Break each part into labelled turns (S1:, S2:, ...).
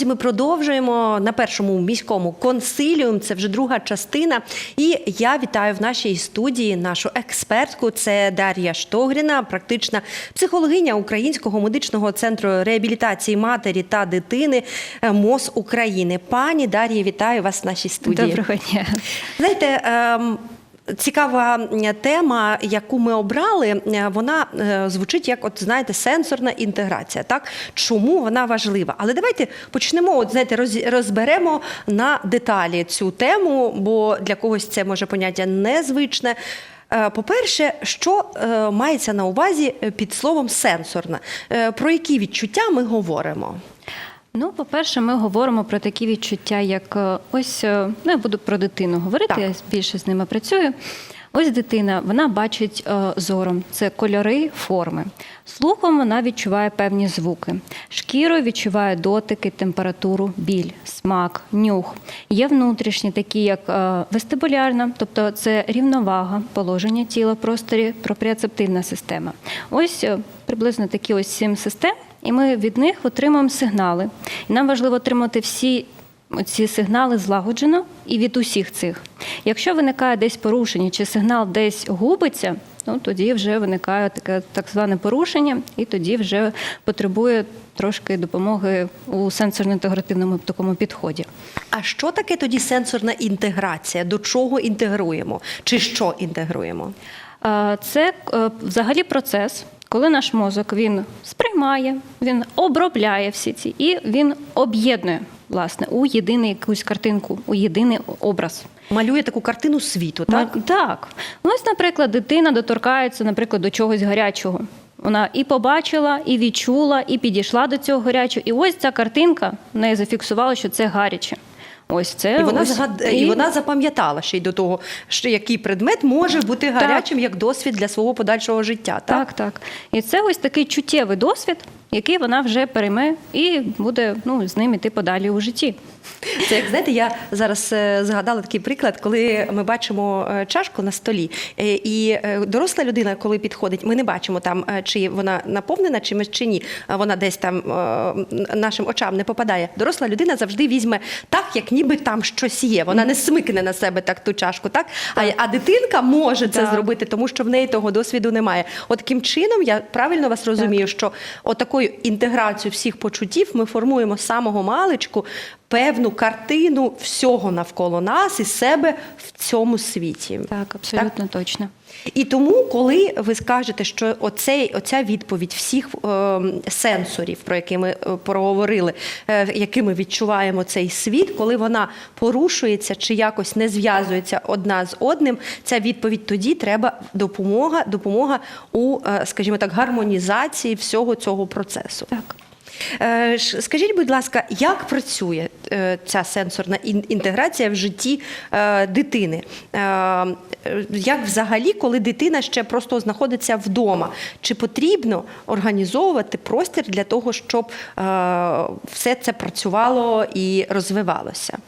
S1: Друзі, ми продовжуємо на першому міському консиліум. Це вже друга частина. І я вітаю в нашій студії нашу експертку. Це Дар'я Штогріна, практична психологиня Українського медичного центру реабілітації матері та дитини е, МОЗ України. Пані Дар'я, вітаю вас в нашій студії.
S2: Доброго дня.
S1: Знаєте, ем, цікава тема, яку ми обрали, е, вона е, звучить як, от знаєте, сенсорна інтеграція. Так чому вона важлива? Але давайте почнемо. От знаєте, роз- розберемо на деталі цю тему, бо для когось це може поняття незвичне. Е, По-перше, що мається на увазі під словом сенсорна? Про які відчуття ми говоримо?
S2: Ну, по-перше, ми говоримо про такі відчуття, як е, ось е, ну, я буду про дитину говорити,
S1: Так.
S2: я більше з ними працюю. Ось дитина, вона бачить е, зором, це кольори, форми. Слухом вона відчуває певні звуки. Шкірою відчуває дотики, температуру, біль, смак, нюх. Є внутрішні, такі як вестибулярна, тобто це рівновага, положення тіла в просторі, пропріоцептивна система. Ось приблизно такі ось сім систем, і ми від них отримуємо сигнали. І нам важливо отримати всі ці сигнали злагоджено і від усіх цих. Якщо виникає десь порушення чи сигнал десь губиться, ну тоді вже виникає таке так зване порушення, і тоді вже потребує трошки допомоги у сенсорно-інтегративному такому підході.
S1: А що таке тоді сенсорна інтеграція? До чого інтегруємо? Чи що інтегруємо?
S2: Це е, взагалі процес, коли наш мозок він сприймає, він обробляє всі ці і він об'єднує власне у єдину якусь картинку, у єдиний образ.
S1: Малює таку картину світу, так?
S2: Так? так. Ну, ось, наприклад, дитина доторкається, наприклад, до чогось гарячого. Вона і побачила, і відчула, і підійшла до цього гарячого. І ось ця картинка в неї зафіксувала, що це гаряче. Ось це
S1: І вона
S2: ось,
S1: згад... і вона запам'ятала ще й до того, що який предмет може бути гарячим як досвід для свого подальшого життя. Так,
S2: Так, так. І це ось такий чуттєвий досвід, який вона вже перейме і буде ну, з ним іти подалі у житті.
S1: це як знаєте, я зараз е, згадала такий приклад, коли ми бачимо е, чашку на столі, е, і доросла людина, коли підходить, ми не бачимо там, чи вона наповнена чимось чи ні. Вона десь там нашим очам не попадає. Доросла людина завжди візьме так, як ніби там щось є. Вона не смикне на себе так ту чашку, так? А, а дитинка може це зробити, тому що в неї того досвіду немає. От таким чином я правильно вас розумію, що отакою інтеграцією всіх почуттів ми формуємо самого маличку певну картину всього навколо нас і себе в цьому світі.
S2: Так, абсолютно точно.
S1: І тому, коли ви скажете, що оцей, оця відповідь всіх е, сенсорів, про які ми е, проговорили, е, якими відчуваємо цей світ, коли вона порушується чи якось не зв'язується одна з одним, ця відповідь тоді треба допомога, допомога у, е, скажімо так, гармонізації всього цього процесу.
S2: Так.
S1: Е, Скажіть, будь ласка, як працює е, ця сенсорна інтеграція в житті е, дитини? Як взагалі, коли дитина ще просто знаходиться вдома? Чи потрібно організовувати простір для того, щоб все це працювало і розвивалося?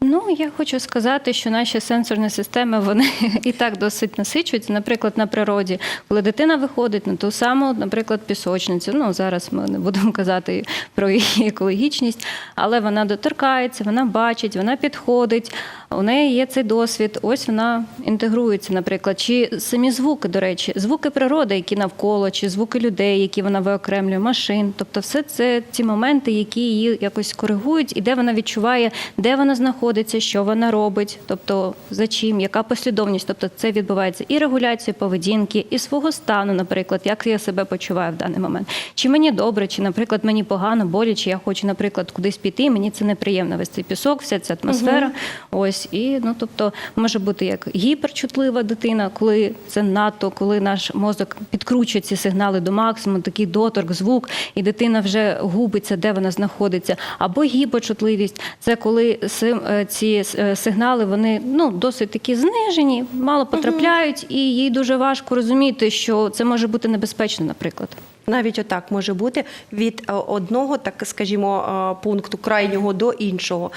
S2: Ну, я хочу сказати, що наші сенсорні системи вони і так досить насичуються. Наприклад, на природі, коли дитина виходить на ту саму, наприклад, пісочницю. Ну зараз ми не будемо казати про її екологічність, але вона доторкається, вона бачить, вона підходить. У неї є цей досвід. Ось вона інтегрується, наприклад, чи самі звуки, до речі, звуки природи, які навколо, чи звуки людей, які вона виокремлює, машин. Тобто, все це ті моменти, які її якось коригують, і де вона відчуває, де вона знаходиться, що вона робить, тобто за чим, яка послідовність. Тобто, це відбувається і регуляція поведінки, і свого стану, наприклад, як я себе почуваю в даний момент. Чи мені добре, чи, наприклад, мені погано, боляче, я хочу, наприклад, кудись піти, мені це неприємно весь цей пісок, вся ця атмосфера. Ось і ну тобто може бути як гіперчутлива дитина, коли це надто, коли наш мозок підкручує ці сигнали до максимуму, такий доторк, звук, і дитина вже губиться, де вона знаходиться, або гіпочутливість це коли е, ці е, сигнали вони ну досить такі знижені, мало потрапляють, і їй дуже важко розуміти, що це може бути небезпечно, наприклад.
S1: Навіть отак може бути від е, одного, так скажімо, е, пункту крайнього до іншого.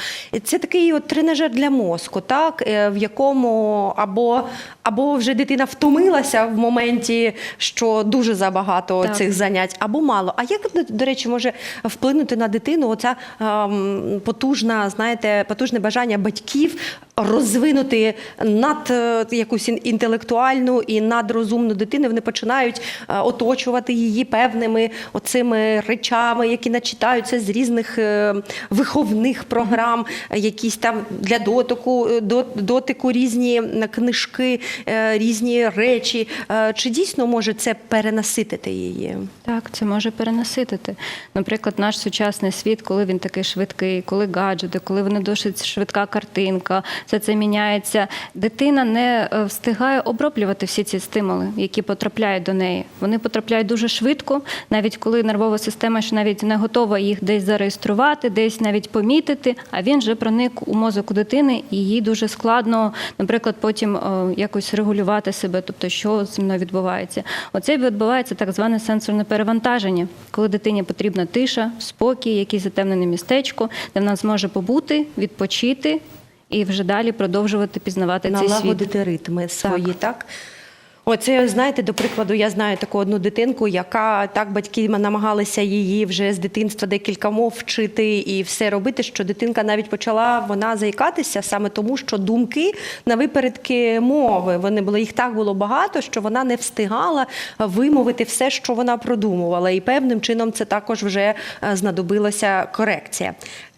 S1: Це такий от тренажер для мозку, так е, в якому або, або вже дитина втомилася в моменті, що дуже забагато
S2: Так.
S1: цих занять, або мало. А як до- до речі може вплинути на дитину оця ем, потужна, знаєте, потужне бажання батьків розвинути над е, якусь ін- інтелектуальну і надрозумну дитину? Вони починають е, оточувати її певними оцими речами, які начитаються з різних е, виховних програм, якісь там для дотику, дотику різні книжки, різні речі. Чи дійсно може це перенаситити її?
S2: Так, це може перенаситити. Наприклад, наш сучасний світ, коли він такий швидкий, коли гаджети, коли вони досить швидка картинка, все це міняється. Дитина не е, встигає оброблювати всі ці стимули, які потрапляють до неї. Вони потрапляють дуже швидко, навіть коли нервова система ще навіть не готова їх десь зареєструвати, десь навіть помітити. А він вже проник у мозок у дитини, і їй дуже складно, наприклад, потім е, якось регулювати себе, тобто що зі мною відбувається. Оце відбувається так зване сенсорне перевантаження, коли дитині потрібна тиша, спокій, якесь затемнене містечко, де вона зможе побути, відпочити і вже далі продовжувати пізнавати цей світ.
S1: налагодити ритми свої, так? Оце, знаєте, до прикладу, я знаю таку одну дитинку, яка так батьки намагалися її вже з дитинства декілька мов вчити і все робити, що дитинка навіть почала вона заїкатися саме тому, що думки на випередки мови. Вони були їх так було багато, що вона не встигала вимовити все, що вона продумувала. І певним чином це також вже е, знадобилася корекція.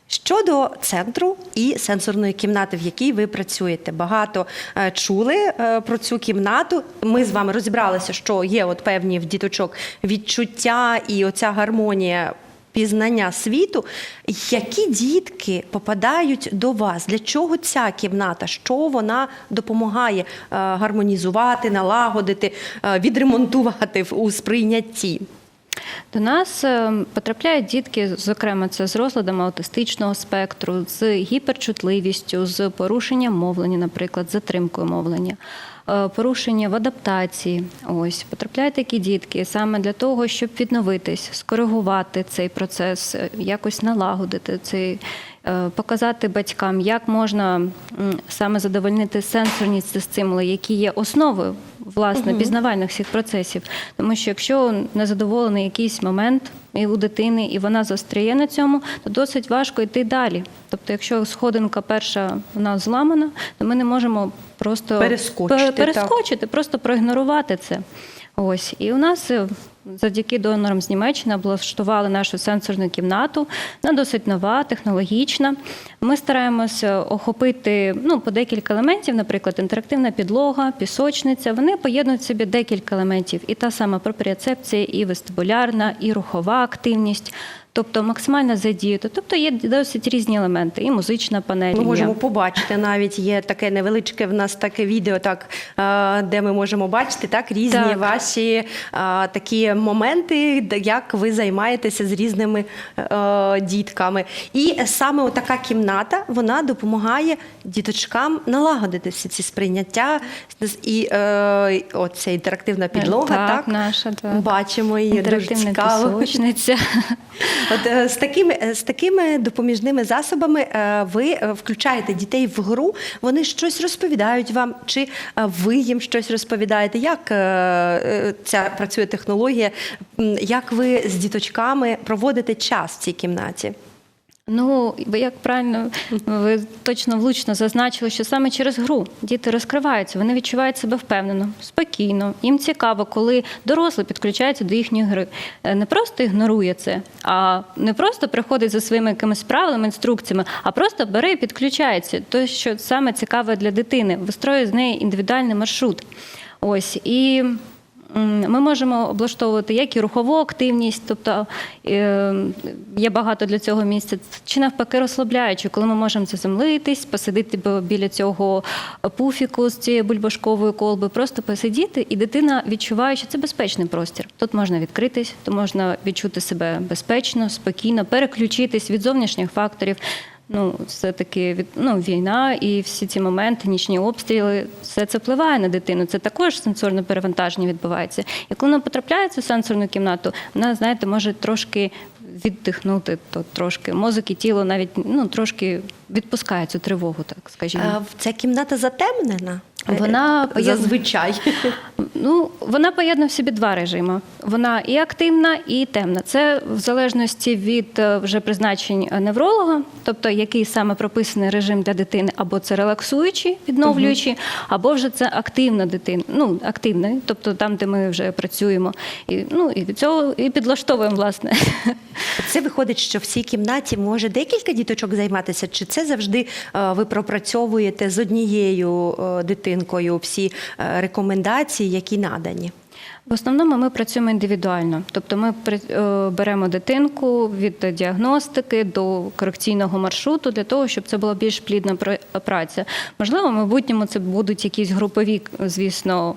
S1: Щодо центру і сенсорної кімнати, в якій ви працюєте, багато е, чули е, про цю кімнату. Ми з вами розібралися, що є от певні в діточок відчуття і оця гармонія. Пізнання світу, які дітки попадають до вас? Для чого ця кімната? Що вона допомагає е, гармонізувати, налагодити, відремонтувати у сприйнятті?
S2: До нас е, потрапляють дітки, зокрема, це з розладами аутистичного спектру, з гіперчутливістю, з порушенням мовлення, наприклад, з затримкою мовлення. е, Порушення в адаптації, ось потрапляють такі дітки саме для того, щоб відновитись, скоригувати цей процес, е, якось налагодити цей, показати батькам, як можна саме задовольнити сенсорні стимули, які є основою власне пізнавальних всіх процесів. Тому що якщо незадоволений якийсь момент і у дитини, і вона застряє на цьому, то досить важко йти далі. Тобто, якщо сходинка перша вона зламана, то ми не можемо просто
S1: Перескочити,
S2: пе- перескочити, просто проігнорувати це. Ось і у нас е, завдяки донорам з Німеччини облаштували нашу сенсорну кімнату. Вона досить нова, технологічна. Ми стараємося охопити ну, по декілька елементів, наприклад, інтерактивна підлога, пісочниця. Вони поєднують в собі декілька елементів. І та сама пропріоцепція, і вестибулярна, і рухова активність. Тобто максимально задіяти. Тобто є досить різні елементи, і музична панель.
S1: Ми
S2: є.
S1: можемо побачити навіть є таке невеличке в нас таке відео, так де ми можемо бачити так різні
S2: Так.
S1: ваші такі моменти, як ви займаєтеся з різними дітками. І саме така кімната вона допомагає діточкам налагодити всі ці сприйняття і е, оця інтерактивна підлога.
S2: Так,
S1: Так,
S2: наша, так.
S1: бачимо її дуже цікаво. От е, з такими е, з такими допоміжними засобами е, ви включаєте дітей в гру. Вони щось розповідають вам, чи ви їм щось розповідаєте? Як ця працює технологія? Як ви з діточками проводите час в цій кімнаті?
S2: Ну, як правильно ви точно влучно зазначили, що саме через гру діти розкриваються, вони відчувають себе впевнено, спокійно. Їм цікаво, коли дорослий підключається до їхньої гри. Е, Не просто ігнорує це, а не просто приходить за своїми якимись правилами, інструкціями, а просто бере і підключається. То, що саме цікаве для дитини, вистроює з неї індивідуальний маршрут. Ось і. Ми можемо облаштовувати як і рухову активність, тобто е, є багато для цього місця, чи навпаки розслабляючи, коли ми можемо заземлитись, посидіти б- біля цього пуфіку з цієї бульбашкової колби, просто посидіти, і дитина відчуває, що це безпечний простір. Тут можна відкритись, тут можна відчути себе безпечно, спокійно, переключитись від зовнішніх факторів. Ну, все-таки від ну, війна і всі ці моменти, нічні обстріли, все це впливає на дитину. Це також сенсорне перевантаження відбувається. І коли вона потрапляє в цю сенсорну кімнату, вона, знаєте, може трошки віддихнути, то трошки мозок і тіло навіть ну, трошки відпускає цю тривогу, так скажімо.
S1: Е, Ця кімната затемнена?
S2: Вона
S1: Е, зазвичай.
S2: Ну, вона поєднує в собі два режими. Вона і активна, і темна. Це в залежності від е, вже призначень е, невролога, тобто який саме прописаний режим для дитини, або це релаксуючий, відновлюючий, або вже це активна дитина. Ну, активний, тобто там, де ми вже працюємо. І, ну, і від цього і підлаштовуємо, власне.
S1: Це виходить, що в цій кімнаті може декілька діточок займатися, чи це завжди е, ви пропрацьовуєте з однією дитинкою всі рекомендації, які надані?
S2: В основному ми працюємо індивідуально, тобто ми е, беремо дитинку від діагностики до корекційного маршруту для того, щоб це була більш плідна пра- праця. Можливо, в майбутньому це будуть якісь групові, звісно.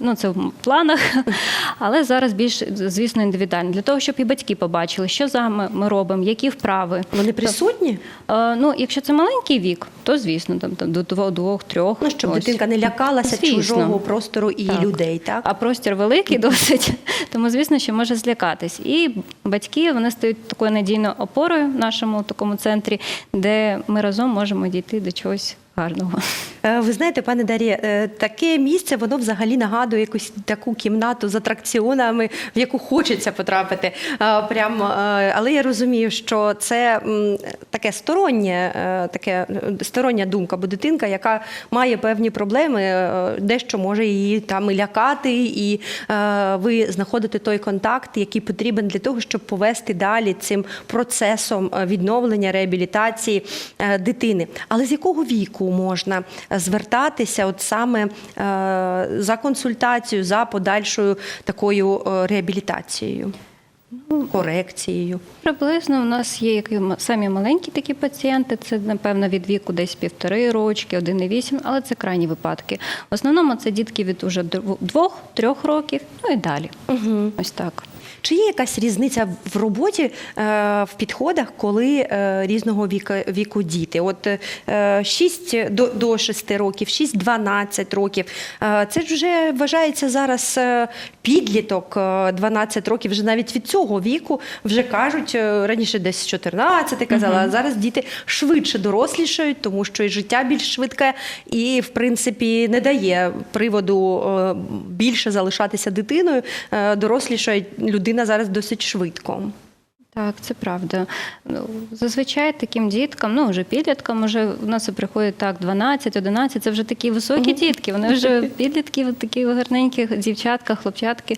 S2: Ну, це в планах, але зараз більш, звісно, індивідуально. Для того, щоб і батьки побачили, що саме ми робимо, які вправи.
S1: Вони присутні?
S2: Е, Ну, якщо це маленький вік, то звісно, там, там до двох, двох, трьох.
S1: Ну, щоб
S2: ось.
S1: дитинка не лякалася
S2: Звісно.
S1: чужого простору і
S2: Так.
S1: людей, так?
S2: А простір великий досить, тому звісно, що може злякатись. І батьки вони стають такою надійною опорою в нашому такому центрі, де ми разом можемо дійти до чогось гарного.
S1: Е, Ви знаєте, пане Дар'є, е, таке місце воно взагалі нагадує якусь таку кімнату з атракціонами, в яку хочеться потрапити. Е, Прям, але я розумію, що це таке стороннє, таке стороння думка, бо дитинка, яка має певні проблеми, дещо може її там і лякати, і ви знаходите той контакт, який потрібен для того, щоб повести далі цим процесом відновлення, реабілітації дитини. Але з якого віку можна е, звертатися, от саме е, за консультацією, за подальшою такою е, реабілітацією, корекцією?
S2: Приблизно у нас є які м- самі маленькі такі пацієнти. Це напевно від віку десь півтори рочки, 1,8, але це крайні випадки. В основному це дітки від уже дв- двох-трьох років, ну і далі.
S1: Угу.
S2: Ось так.
S1: Чи є якась різниця в роботі е, в підходах, коли е, різного віку, віку діти? От е, 6 до, до 6 років, 6-12 років. Е, це ж вже вважається зараз е, підліток, е, 12 років. Вже навіть від цього віку вже кажуть е, раніше десь 14 казала, а зараз діти швидше дорослішають, тому що і життя більш швидке, і в принципі не дає приводу е, більше залишатися дитиною. Е, Дорослішає людина зараз досить швидко.
S2: Так, це правда. Ну, Зазвичай таким діткам, ну вже підліткам, вже в нас приходять так 12, 11, це вже такі високі дітки. Вони вже підлітки, такі гарненькі дівчатка, хлопчатки.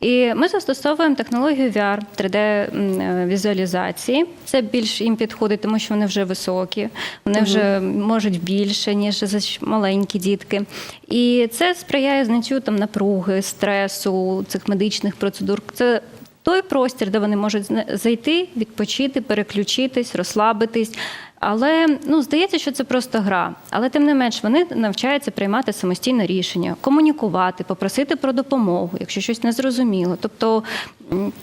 S2: І ми застосовуємо технологію VR, 3D-візуалізації. Це більш їм підходить, тому що вони вже високі, вони вже можуть більше, ніж зач- маленькі дітки. І це сприяє зняттю там напруги, стресу, цих медичних процедур. Це той простір, де вони можуть зайти, відпочити, переключитись, розслабитись. Але ну здається, що це просто гра. Але тим не менш вони навчаються приймати самостійне рішення, комунікувати, попросити про допомогу, якщо щось не зрозуміло. Тобто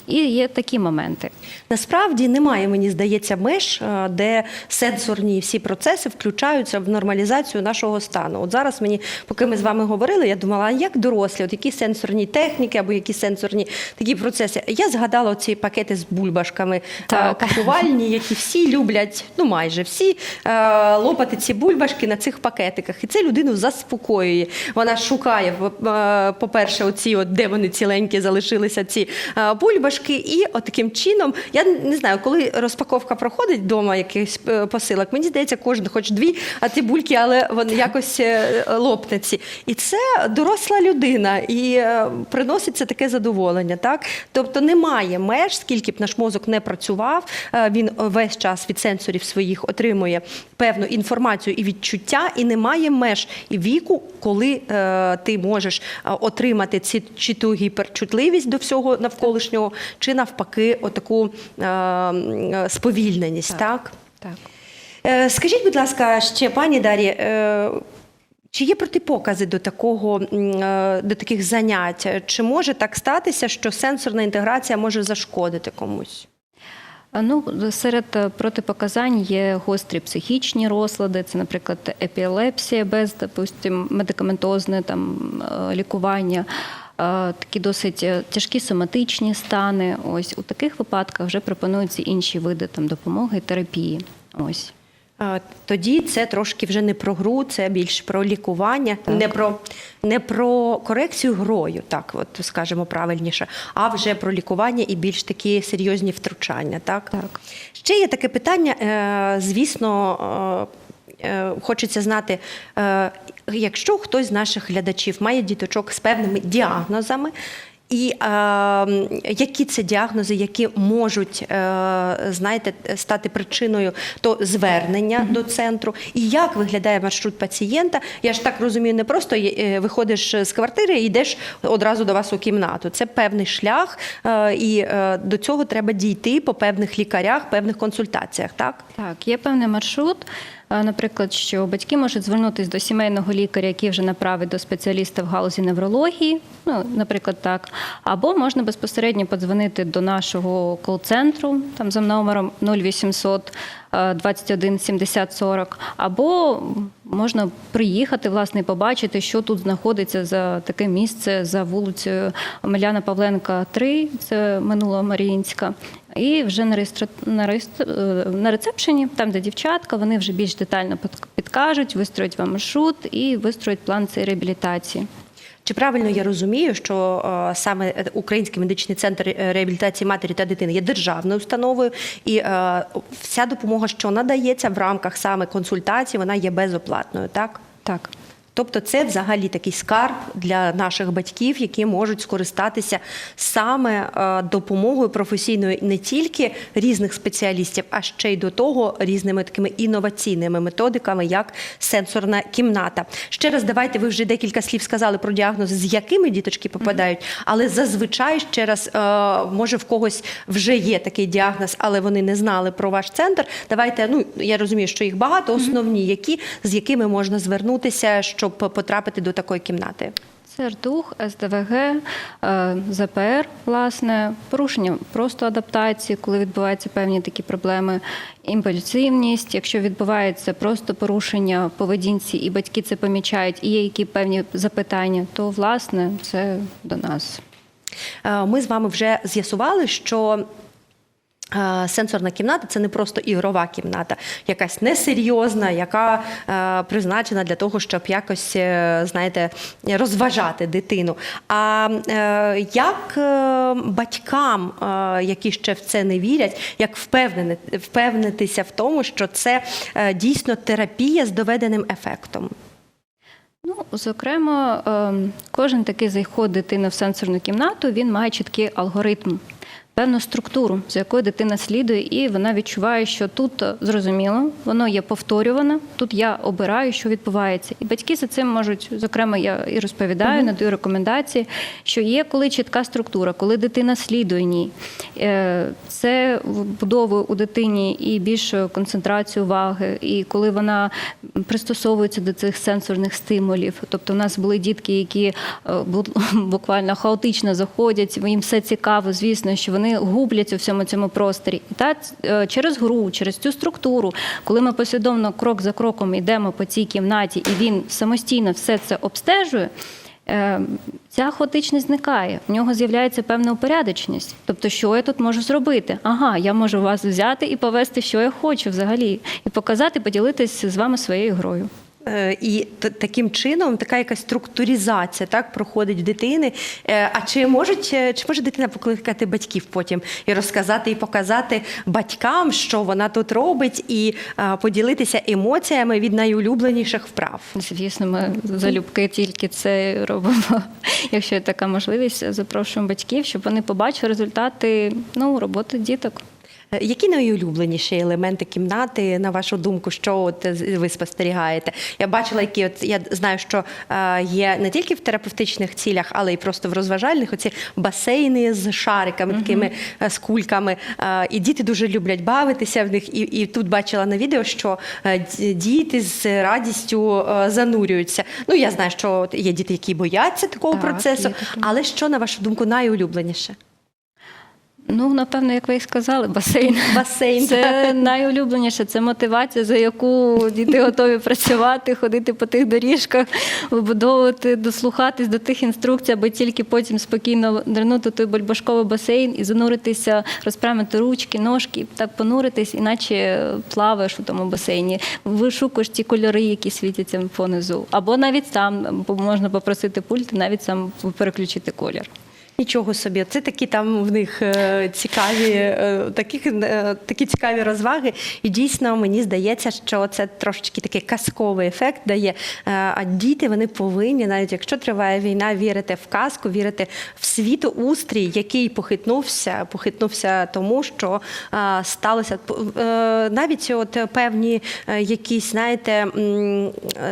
S2: і є такі моменти.
S1: Насправді немає, мені здається, меж, е, де сенсорні всі процеси включаються в нормалізацію нашого стану. От зараз мені, поки ми з вами говорили, я думала, а як дорослі, от які сенсорні техніки або які сенсорні такі процеси. Я згадала ці пакети з бульбашками
S2: Так.
S1: е, капувальні, які всі люблять, ну майже всі е, лопати ці бульбашки на цих пакетиках. І це людину заспокоює. Вона шукає, по-перше, оці, от, де вони ціленькі залишилися ці бульбашки. І от таким чином, я не знаю, коли розпаковка проходить вдома якихось е, посилок, мені здається, кожен хоч дві, а ті бульки, але вони якось е, лопне ці. І це доросла людина, і е, приносить це таке задоволення. Так? Тобто немає меж, скільки б наш мозок не працював, він весь час від сенсорів своїх отримує певну інформацію і відчуття, і немає меж і віку, коли ти можеш отримати ці чи ту гіперчутливість до всього навколишнього, чи навпаки, отаку е, сповільненість. Так.
S2: Так.
S1: Е, Скажіть, будь ласка, ще пані Дарі, е, чи є протипокази до такого до таких занять? Чи може так статися, що сенсорна інтеграція може зашкодити комусь?
S2: Ну, серед протипоказань є гострі психічні розлади, це, наприклад, епілепсія без, допустим, медикаментозне там, лікування, такі досить е, тяжкі соматичні стани. Ось у таких випадках вже пропонуються інші види там, допомоги терапії. Ось.
S1: Е, Тоді це трошки вже не про гру, це більш про лікування,
S2: Так.
S1: не про не про корекцію грою, так от скажемо правильніше, а вже про лікування і більш такі серйозні втручання. Так,
S2: Так.
S1: ще є таке питання, е, звісно. Е, Хочеться знати, е, якщо хтось з наших глядачів має діточок з певними діагнозами, і е, які це діагнози, які можуть е, знаєте, стати причиною то звернення до центру, і як виглядає маршрут пацієнта? Я ж так розумію, не просто е, виходиш з квартири і йдеш одразу до вас у кімнату. Це певний шлях, е, і е, до цього треба дійти по певних лікарях, певних консультаціях. Так
S2: Так, є певний маршрут. Наприклад, що батьки можуть звернутися до сімейного лікаря, який вже направить до спеціаліста в галузі неврології, ну, наприклад, так. Або можна безпосередньо подзвонити до нашого кол-центру там за номером 0800 е, 21 70 40, або можна приїхати власне і побачити, що тут знаходиться за таке місце за вулицею Омеляна Павленка, 3, це минула Маріїнська. І вже на реєстра... на, реєстр... е, на рецепшені, там, де дівчатка, вони вже більш детально підкажуть, вистроять вам маршрут і вистроять план цієї реабілітації.
S1: Чи правильно я розумію, що е, саме Український медичний центр е, реабілітації матері та дитини є державною установою, і вся допомога, що надається в рамках саме консультації, вона є безоплатною, так?
S2: Так.
S1: Тобто це взагалі такий скарб для наших батьків, які можуть скористатися саме е, допомогою професійною не тільки різних спеціалістів, а ще й до того різними такими інноваційними методиками, як сенсорна кімната. Ще раз давайте ви вже декілька слів сказали про діагнози, з якими діточки попадають, але зазвичай ще раз, е, може в когось вже є такий діагноз, але вони не знали про ваш центр. Давайте, ну я розумію, що їх багато, основні, які з якими можна звернутися, щоб потрапити до такої кімнати.
S2: Це РДУХ, СДВГ, е, ЗПР, власне, порушення просто адаптації, коли відбуваються певні такі проблеми, імпульсивність, якщо відбувається просто порушення поведінці, і батьки це помічають, і є які певні запитання, то власне це до нас.
S1: Е, Ми з вами вже з'ясували, що. Е, Сенсорна кімната це не просто ігрова кімната, якась несерйозна, яка е, призначена для того, щоб якось е, знаєте, розважати дитину. А е, як е, батькам, е, які ще в це не вірять, як впевнени, впевнитися в тому, що це е, дійсно терапія з доведеним ефектом?
S2: Ну, зокрема, ем, кожен такий заход дитини в сенсорну кімнату він має чіткий алгоритм, певну структуру, за якою дитина слідує, і вона відчуває, що тут е, зрозуміло, воно є повторюване, тут я обираю, що відбувається. І батьки за цим можуть, зокрема, я і розповідаю, надаю рекомендації, що є коли чітка структура, коли дитина слідує ній. Е, Це вбудовує у дитині і більшу концентрацію уваги, і коли вона пристосовується до цих сенсорних стимулів. Тобто, у нас були дітки, які е, буквально хаотично заходять, їм все цікаво, звісно, що вони губляться у всьому цьому просторі. І та е, через гру, через цю структуру, коли ми послідовно крок за кроком йдемо по цій кімнаті, і він самостійно все це обстежує. е, Ця хаотичність зникає, в нього з'являється певна упорядоченість. Тобто, що я тут можу зробити? Ага, я можу вас взяти і повести, що я хочу взагалі, і показати, поділитися з вами своєю грою.
S1: Е, І таким чином така якась структуризація так проходить в дитини. Е, А чи можуть е, чи може дитина покликати батьків потім і розказати і показати батькам, що вона тут робить, і поділитися емоціями від найулюбленіших вправ?
S2: Звісно, ми залюбки тільки це робимо. Якщо є така можливість, запрошуємо батьків, щоб вони побачили результати ну, роботи діток.
S1: Е, Які найулюбленіші елементи кімнати, на вашу думку, що от е, ви спостерігаєте? Я бачила, які от я знаю, що е, є не тільки в терапевтичних цілях, але й просто в розважальних оці басейни з шариками, такими е, з кульками. І діти дуже люблять бавитися в них. І, і тут бачила на відео, що діти з радістю занурюються. Ну я знаю, що є діти, які бояться такого
S2: Так,
S1: процесу, але що на вашу думку найулюбленіше?
S2: Ну, напевно, як ви і сказали, басейн.
S1: Басейн.
S2: Це найулюбленіше, це мотивація, за яку діти готові працювати, ходити по тих доріжках, вибудовувати, дослухатись до тих інструкцій, аби тільки потім спокійно дренути той бульбашковий басейн і зануритися, розпрямити ручки, ножки, так понуритись, іначе плаваєш у тому басейні. Вишукуєш ті кольори, які світяться понизу. Або навіть сам можна попросити пульт, навіть сам переключити колір.
S1: Нічого собі, це такі там в них е, цікаві, е, такі, е, такі цікаві розваги. І дійсно мені здається, що це трошечки такий казковий ефект дає. А діти вони повинні, навіть якщо триває війна, вірити в казку, вірити в світоустрій, який похитнувся, похитнувся тому, що сталося. Навіть от певні якісь, знаєте,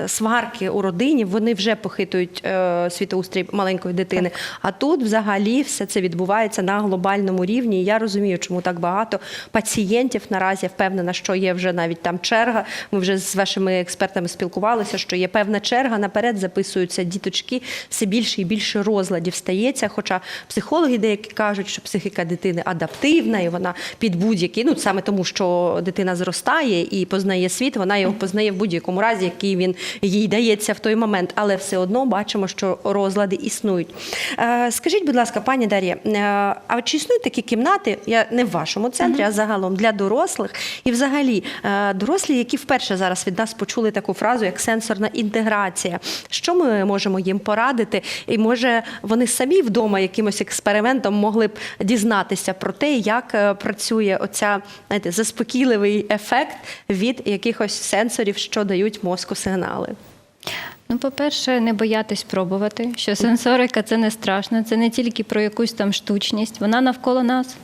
S1: сварки у родині, вони вже похитують світоустрій маленької дитини. А тут взагалі все це відбувається на глобальному рівні. І я розумію, чому так багато пацієнтів наразі впевнена, що є вже навіть там черга. Ми вже з вашими експертами спілкувалися, що є певна черга. Наперед записуються діточки, все більше і більше розладів стається. Хоча психологи деякі кажуть, що психіка дитини адаптивна, і вона під будь-який, ну саме тому, що дитина зростає і познає світ, вона його познає в будь-якому разі, який він їй дається в той момент, але все одно бачимо, що розлади існують. Е, Скажіть, будь ласка, пані Дар'я, е, а чи існують такі кімнати? Я не в вашому центрі, а загалом для дорослих, і взагалі е, дорослі, які вперше зараз від нас почули таку фразу, як сенсорна інтеграція. Що ми можемо їм порадити? І може вони самі вдома якимось експериментом могли б дізнатися про те, як е, працює оця знаєте, заспокійливий ефект від якихось сенсорів, що дають мозку сигнали.
S2: Ну, по-перше, не боятись пробувати, що сенсорика це не страшно, це не тільки про якусь там штучність, вона навколо нас.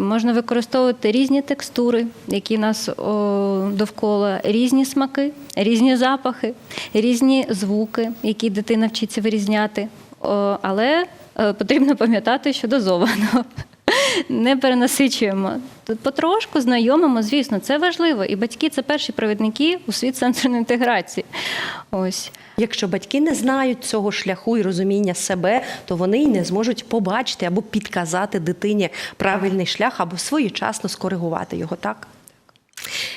S2: Можна використовувати різні текстури, які нас о, довкола, різні смаки, різні запахи, різні звуки, які дитина вчиться вирізняти. О, але е, потрібно пам'ятати, що дозовано. Не перенасичуємо. Потрошку знайомимо, звісно, це важливо. І батьки це перші провідники у світ сенсорної інтеграції. Ось.
S1: Якщо батьки не знають цього шляху і розуміння себе, то вони й не зможуть побачити або підказати дитині правильний шлях, або своєчасно скоригувати його так.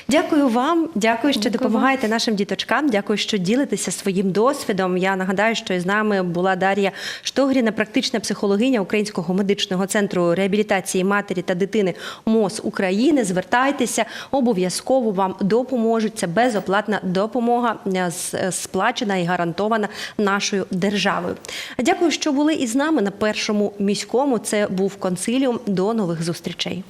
S1: Дякую вам, дякую, що
S2: Дякую
S1: допомагаєте нашим діточкам. Дякую, що ділитеся своїм досвідом. Я нагадаю, що із нами була Дар'я Штогріна, практична психологиня Українського медичного центру реабілітації матері та дитини МОЗ України. Звертайтеся, обов'язково вам допоможуть. Це безоплатна допомога е, з- сплачена і гарантована нашою державою. Дякую, що були із нами на першому міському. Це був консиліум. До нових зустрічей.